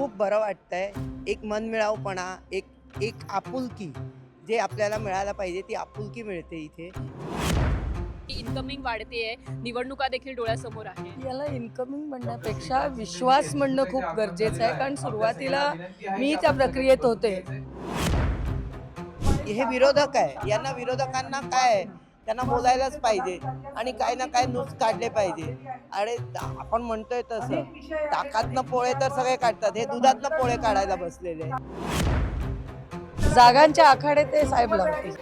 खूप बरं वाटतंय. एक मनमिळावपणा एक एक आपुलकी जे आपल्याला मिळायला पाहिजे ती आपुलकी मिळते इथे. इन्कमिंग वाढतेय. निवडणुका देखील डोळ्यासमोर आहे याला इन्कमिंग म्हणण्यापेक्षा विश्वास म्हणणं खूप गरजेचं आहे. कारण सुरुवातीला मी त्या प्रक्रियेत होते. हे विरोधक आहे. यांना विरोधकांना काय आहे त्यांना बोलायलाच पाहिजे आणि काय ना काय नुस काढले पाहिजे. अरे आपण म्हणतोय तसं. ताकातनं पोळे तर सगळे काढतात. हे दुधातनं पोळे काढायला बसलेले जागांच्या आखाडे ते साहेब लावतील.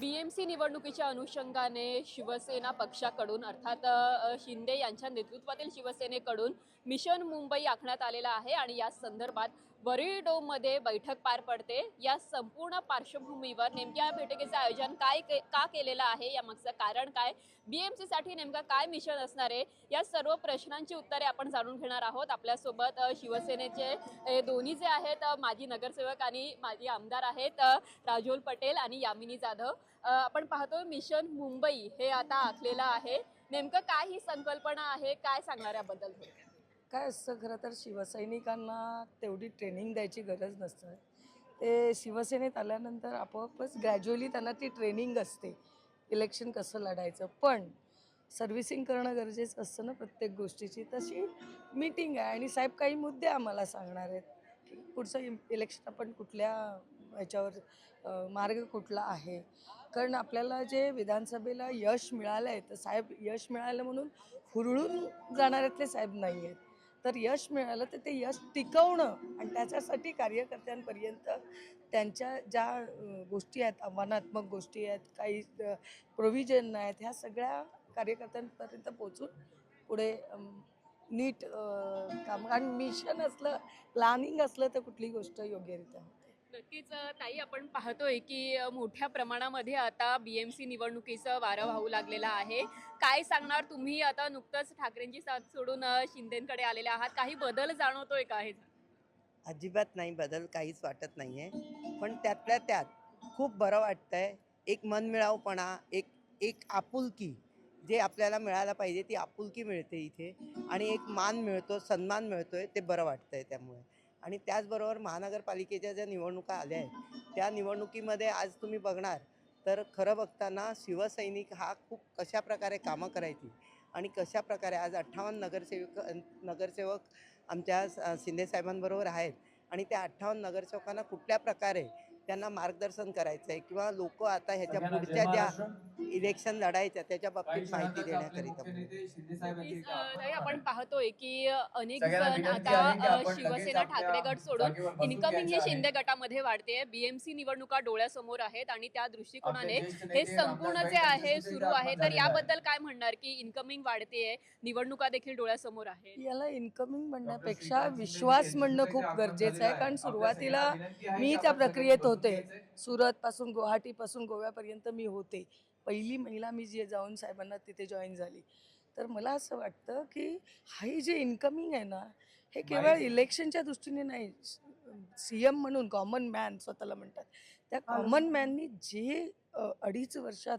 बीएमसी निवडणुकीच्या अनुषंगाने शिवसेना पक्षाकडून अर्थात शिंदे यांच्या नेतृत्वातील शिवसेनेकडून मिशन मुंबई आखण्यात आलेला आहे. आणि या संदर्भात वरळी डोममध्ये बैठक पार पडते. या संपूर्ण पार्श्वभूमीवर नेमक्या या बैठकीचं आयोजन काय के- का केलेलं आहे? यामागचं कारण काय? बीएमसी साठी नेमकं काय मिशन असणार आहे? या सर्व प्रश्नांची उत्तरे आपण जाणून घेणार आहोत. आपल्यासोबत शिवसेनेचे दोन्ही जे आहेत माजी नगरसेवक आणि माजी आमदार आहेत राजोल पटेल आणि यामिनी जाधव. आपण पाहतो मिशन मुंबई हे आता आखलेलं आहे. नेमकं काय ही संकल्पना आहे? काय सांगणार याबद्दल? काय असतं खरं तर शिवसैनिकांना तेवढी ट्रेनिंग द्यायची गरज नसतं. ते शिवसेनेत आल्यानंतर आपोआपच ग्रॅज्युअली त्यांना ती ट्रेनिंग असते. इलेक्शन कसं लढायचं? पण सर्व्हिसिंग करणं गरजेचं असतं ना प्रत्येक गोष्टीची. तशी मीटिंग आहे आणि साहेब काही मुद्दे आम्हाला सांगणार आहेत. की पुढचं इलेक्शन आपण कुठल्या याच्यावर मार्ग कुठला आहे? कारण आपल्याला जे विधानसभेला यश मिळालं आहे तर साहेब यश मिळालं म्हणून हुरळून जाणाऱ्यातले साहेब नाही आहेत तर यश मिळालं तर ते यश टिकवणं आणि त्याच्यासाठी कार्यकर्त्यांपर्यंत त्यांच्या ज्या गोष्टी आहेत आव्हानात्मक गोष्टी आहेत काही प्रोव्हिजन आहेत ह्या सगळ्या कार्यकर्त्यांपर्यंत पोचून पुढे नीट काम कारण मिशन असलं प्लॅनिंग असलं तर कुठली गोष्ट योग्यरित्या नक्कीच ताई आपण पाहतोय की मोठ्या प्रमाणामध्ये आता बी एम सी निवडणुकीचं वारं वाहू लागलेलं आहे. काय सांगणार तुम्ही? आता नुकतंच ठाकरेंची साथ सोडून शिंदेंकडे शिंदेकडे आलेले आहात. काही बदल जाणवतोय का हे? अजिबात नाही बदल काहीच वाटत नाही आहे पण त्यातल्या त्यात खूप बरं वाटतंय एक मनमिळावपणा एक एक आपुलकी जे आपल्याला मिळायला पाहिजे ती आपुलकी मिळते इथे. आणि एक मान मिळतो सन्मान मिळतोय ते बरं वाटतंय त्यामुळे. आणि त्याचबरोबर महानगरपालिकेच्या ज्या निवडणुका आल्या आहेत त्या निवडणुकीमध्ये आज तुम्ही बघणार तर खरं बघताना शिवसैनिक हा खूप कशा प्रकारे कामं करायची आणि कशा प्रकारे आज अठ्ठावन्न नगरसेवक नगरसेवक आमच्या शिंदेसाहेबांबरोबर आहेत आणि त्या अठ्ठावन्न नगरसेवकांना कुठल्या प्रकारे त्यांना मार्गदर्शन करायचं आहे किंवा लोक आता ह्याच्या पुढच्या ज्या इलेक्शन लढायच्या त्याच्या बाबतीत माहिती देण्याकरिता आपण पाहतोय की अनेक जण आता शिवसेना ठाकरे गट सोडून इन्कमिंग ही शिंदे. गटामध्ये वाढते बीएमसी निवडणुका डोळ्यासमोर आहेत आणि त्या दृष्टिकोनाने हे संपूर्ण जे आहे सुरू आहे तर. याबद्दल काय म्हणणार की इन्कमिंग वाढतेय निवडणुका देखील डोळ्यासमोर आहे याला इन्कमिंग म्हणण्यापेक्षा विश्वास म्हणणं खूप गरजेचं आहे कारण सुरुवातीला मी त्या प्रक्रियेत होते. सुरत पासून गुवाहाटी पासून गोव्यापर्यंत मी होते. पहिली महिला मी जी जाऊन साहेबांना तिथे जॉईन झाली. तर मला असं वाटतं की हे जे इन्कमिंग आहे ना हे केवळ इलेक्शनच्या दृष्टीने नाही. सी एम म्हणून कॉमन मॅन स्वतःला म्हणतात. त्या कॉमन मॅननी जे अडीच वर्षात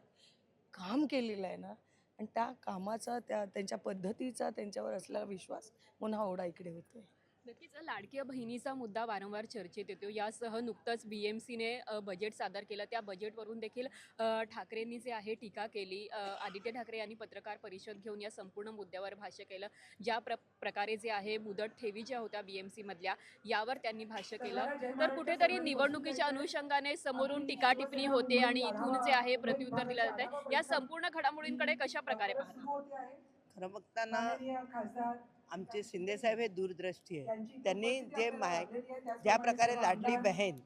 काम केलेलं आहे ना आणि त्या कामाचा त्या त्यांच्या पद्धतीचा त्यांच्यावर असलेला विश्वास म्हणून हा ओढा इकडे होतोय. नक्कीच लाडक्या बहिणीचा मुद्दा वारंवार चर्चेत येतो. यासह नुकतंच बीएमसीने बजेट सादर केलं. त्या बजेटवरून देखील ठाकरेंनी जे आहे टीका केली. आदित्य ठाकरे यांनी पत्रकार परिषद घेऊन या संपूर्ण मुद्द्यावर भाष्य केलं. ज्या प्र प्रकारे जे आहे मुदत ठेवी ज्या होत्या बीएमसी मधल्या यावर त्यांनी भाष्य केलं. तर कुठेतरी निवडणुकीच्या अनुषंगाने समोरून टीका टिप्पणी होते आणि इथून जे आहे प्रत्युत्तर दिलं जाते या संपूर्ण घडामोडींकडे कशा प्रकारे पाहता? खरं बघताना आमचे शिंदे साहेब हे दूरदृष्टी आहे. त्यांनी जे माय ज्या प्रकारे लाडली बहीण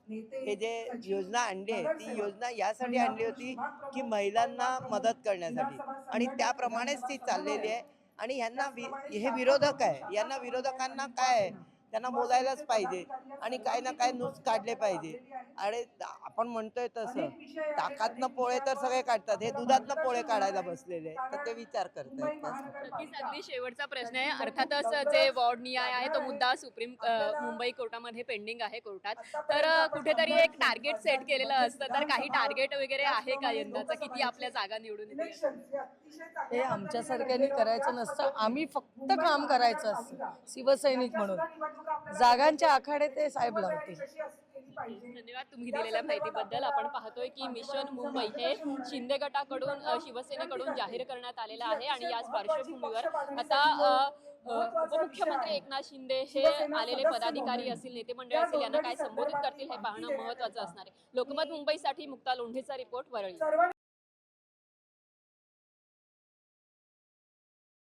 हे जे योजना आणली आहे ती योजना यासाठी आणली होती की महिलांना मदत करण्यासाठी. आणि त्याप्रमाणेच ती चाललेली आहे. आणि ह्यांना वि हे विरोधक आहे. यांना विरोधकांना काय आहे? त्यांना बोलायलाच पाहिजे. आणि काय ना काय नुस काढले पाहिजे. आणि आपण म्हणतोय तसं ताकातनं पोळे तर सगळे काढतात. हे दुधातनं पोळे काढायला बसलेले आहे तर ते विचार अगदी शेवटचा प्रश्न आहे. अर्थातच जे वॉर्ड न्याय आहे तो मुद्दा सुप्रीम मुंबई कोर्टामध्ये पेंडिंग आहे कोर्टात. तर कुठेतरी एक टार्गेट सेट केलेलं असतं. तर काही टार्गेट वगैरे आहे का यंदाचं? किती आपल्या जागा निवडून हे आमच्यासारख्यांनी करायचं नसतं. आम्ही फक्त काम करायचं असतं. शिवसैनिक म्हणून. जागांच्या आखाडे ते साहेब लावतील धन्यवाद तुम्ही दिलेल्या माहितीबद्दल. आपण पाहतोय की मिशन मुंबई हे शिंदे गटाकडून शिवसेनेकडून जाहीर करण्यात आलेलं आहे आणि याच पार्श्वभूमीवर आता उपमुख्यमंत्री एकनाथ शिंदे हे आलेले पदाधिकारी असतील नेते मंडळ असतील यांना काय संबोधित करतील हे पाहणं महत्वाचं असणार आहे. लोकमत मुंबईसाठी मुक्ता लोंढेचा रिपोर्ट वरळी.